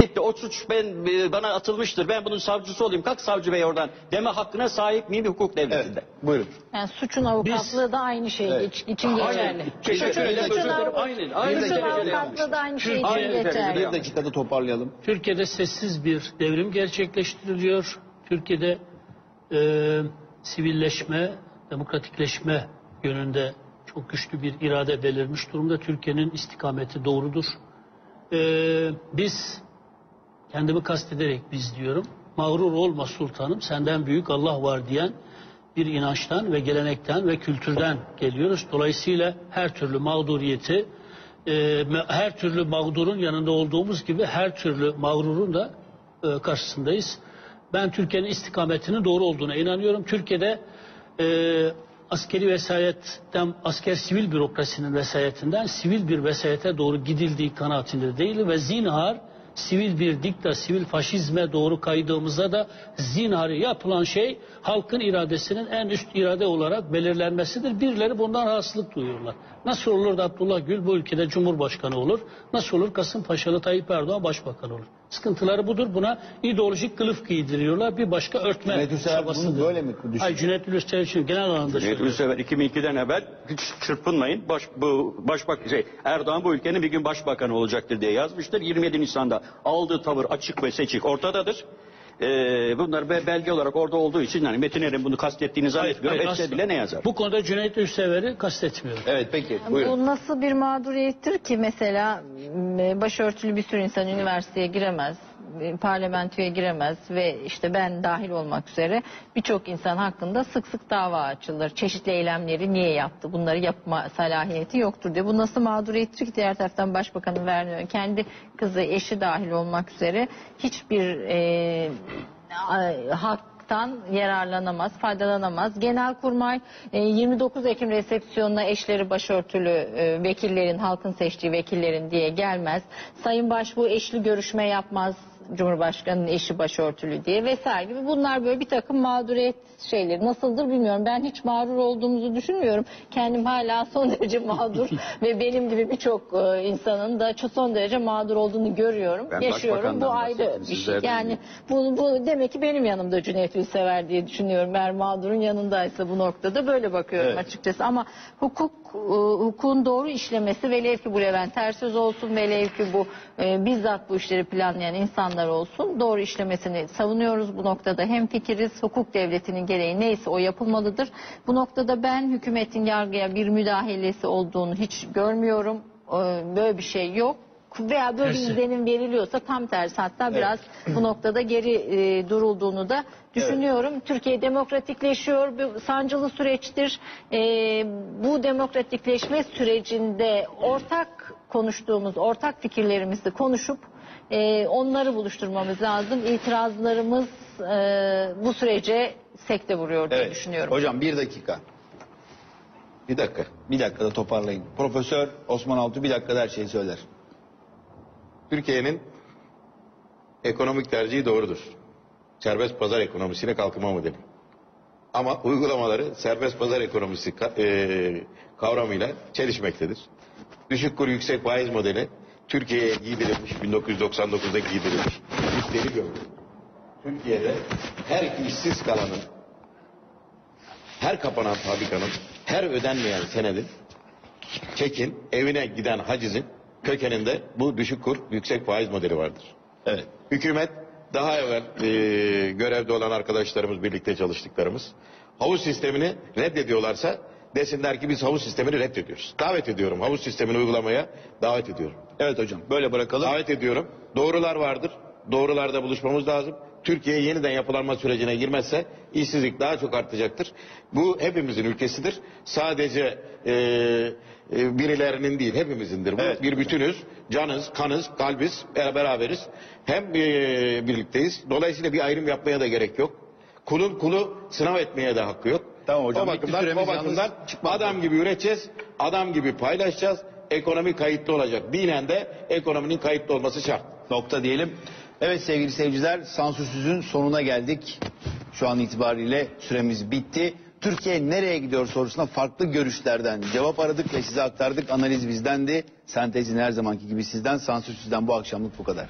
Bitti. O suç ben e, bana atılmıştır. Ben bunun savcısı olayım. Kalk savcı bey oradan. Deme hakkına sahip miyim bir hukuk devletinde? Evet. Buyurun. Yani suçun avukatlığı da aynı şey Evet. iç- için geçerli. Suçun- suçun Özür dilerim. av- Aynen. Aynen. Suçun avukatlığı da aynı şey için Aynı Bir geçerli. dakikada toparlayalım. Türkiye'de sessiz bir devrim gerçekleştiriliyor. Türkiye'de e, sivilleşme, demokratikleşme yönünde çok güçlü bir irade belirmiş durumda. Türkiye'nin istikameti doğrudur. E, biz, kendimi kastederek biz diyorum, mağrur olma sultanım senden büyük Allah var diyen bir inançtan ve gelenekten ve kültürden geliyoruz. Dolayısıyla her türlü mağduriyeti, e, her türlü mağdurun yanında olduğumuz gibi her türlü mağrurun da e, karşısındayız. Ben Türkiye'nin istikametinin doğru olduğuna inanıyorum. Türkiye'de e, askeri vesayetten, asker sivil bürokrasinin vesayetinden sivil bir vesayete doğru gidildiği kanaatinde değil ve zinhar sivil bir dikta, sivil faşizme doğru kaydığımızda da zinharı yapılan şey halkın iradesinin en üst irade olarak belirlenmesidir. Birileri bundan rahatsızlık duyuyorlar. Nasıl olur da Abdullah Gül bu ülkede Cumhurbaşkanı olur? Nasıl olur Kasımpaşalı Tayyip Erdoğan Başbakan olur? Sıkıntıları budur. Buna ideolojik kılıf giydiriyorlar. Bir başka örtme Cüneyt Üsteler bunu çabasıdır. böyle mi düşünüyor? Hayır Cüneyt Üsteler için genel anlamda Cüneyt söylüyorum. Ülsever 2002'den evvel hiç çırpınmayın. Baş, bu başbak şey, Erdoğan bu ülkenin bir gün başbakanı olacaktır diye yazmıştır. 27 Nisan'da aldığı tavır açık ve seçik ortadadır. Ee, bunlar be- belge olarak orada olduğu için yani Metin Er'in bunu kastettiğini zannetmiyorum. Hayır, Etse bile ne yazar? Bu konuda Cüneyt Üstever'i kastetmiyorum. Evet peki buyurun. Bu nasıl bir mağduriyettir ki mesela başörtülü bir sürü insan üniversiteye giremez, e, parlamentoya giremez ve işte ben dahil olmak üzere birçok insan hakkında sık sık dava açılır. Çeşitli eylemleri niye yaptı? Bunları yapma salahiyeti yoktur diye. Bu nasıl mağduriyettir ki diğer taraftan başbakanın vermiyor. Kendi kızı, eşi dahil olmak üzere hiçbir e, a- haktan yararlanamaz, faydalanamaz. Genelkurmay e, 29 Ekim resepsiyonuna eşleri başörtülü e, vekillerin, halkın seçtiği vekillerin diye gelmez. Sayın Başbuğ eşli görüşme yapmaz. Cumhurbaşkanının eşi başörtülü diye vesaire gibi bunlar böyle bir takım mağduriyet şeyleri nasıldır bilmiyorum. Ben hiç mağdur olduğumuzu düşünmüyorum. Kendim hala son derece mağdur ve benim gibi birçok e, insanın da çok son derece mağdur olduğunu görüyorum. Ben Yaşıyorum. Bu ayrı bir şey. Yani bu, bu demek ki benim yanımda Cüneyt Ülsever diye düşünüyorum. Eğer mağdurun yanındaysa bu noktada böyle bakıyorum Evet. açıkçası. Ama hukuk e, hukukun doğru işlemesi velev ki bu Levent Tersöz olsun velev ki bu e, bizzat bu işleri planlayan insanlar olsun doğru işlemesini savunuyoruz. Bu noktada hem fikiriz hukuk devletinin gereği neyse o yapılmalıdır. Bu noktada ben hükümetin yargıya bir müdahalesi olduğunu hiç görmüyorum. E, Böyle bir şey yok veya böyle bir izlenim veriliyorsa tam tersi hatta biraz bu noktada geri e, durulduğunu da düşünüyorum. Türkiye demokratikleşiyor, bir sancılı süreçtir. E, bu demokratikleşme sürecinde ortak konuştuğumuz, ortak fikirlerimizi konuşup e, onları buluşturmamız lazım. İtirazlarımız e, bu sürece sekte vuruyor diye Evet. düşünüyorum. Hocam bir dakika. Bir dakika. Bir dakikada toparlayın. Profesör Osman Altuğ bir dakikada her şeyi söyler. Türkiye'nin ekonomik tercihi doğrudur. Serbest pazar ekonomisine kalkınma modeli. Ama uygulamaları serbest pazar ekonomisi ka- e, kavramıyla çelişmektedir. Düşük kur yüksek faiz modeli Türkiye'ye giydirilmiş 1999'da giydirilmiş deli gömlek. Türkiye'de her işsiz kalanın, her kapanan fabrikanın, her ödenmeyen senedin çekin evine giden hacizin kökeninde bu düşük kur yüksek faiz modeli vardır. Evet. Hükümet daha evvel e, görevde olan arkadaşlarımız birlikte çalıştıklarımız havuz sistemini reddediyorlarsa desinler ki biz havuz sistemini reddediyoruz. Davet ediyorum havuz sistemini uygulamaya davet ediyorum. Evet hocam böyle bırakalım. Davet ediyorum. Doğrular vardır. Doğrularda buluşmamız lazım. Türkiye yeniden yapılanma sürecine girmezse işsizlik daha çok artacaktır. Bu hepimizin ülkesidir. Sadece e, e, birilerinin değil hepimizindir. Bu Evet. bir bütünüz. Canız, kanız, kalbiz, e, beraberiz. Hem e, birlikteyiz. Dolayısıyla bir ayrım yapmaya da gerek yok. Kulun kulu sınav etmeye de hakkı yok. Tamam hocam, O bakımdan, o bakımdan adam gibi üreteceğiz, adam gibi paylaşacağız. Ekonomi kayıtlı olacak. Dinen de ekonominin kayıtlı olması şart. Nokta diyelim. Evet sevgili seyirciler sansürsüzün sonuna geldik. Şu an itibariyle süremiz bitti. Türkiye nereye gidiyor sorusuna farklı görüşlerden cevap aradık ve size aktardık. Analiz bizdendi. Sentezin her zamanki gibi sizden, sansürsüzden bu akşamlık bu kadar.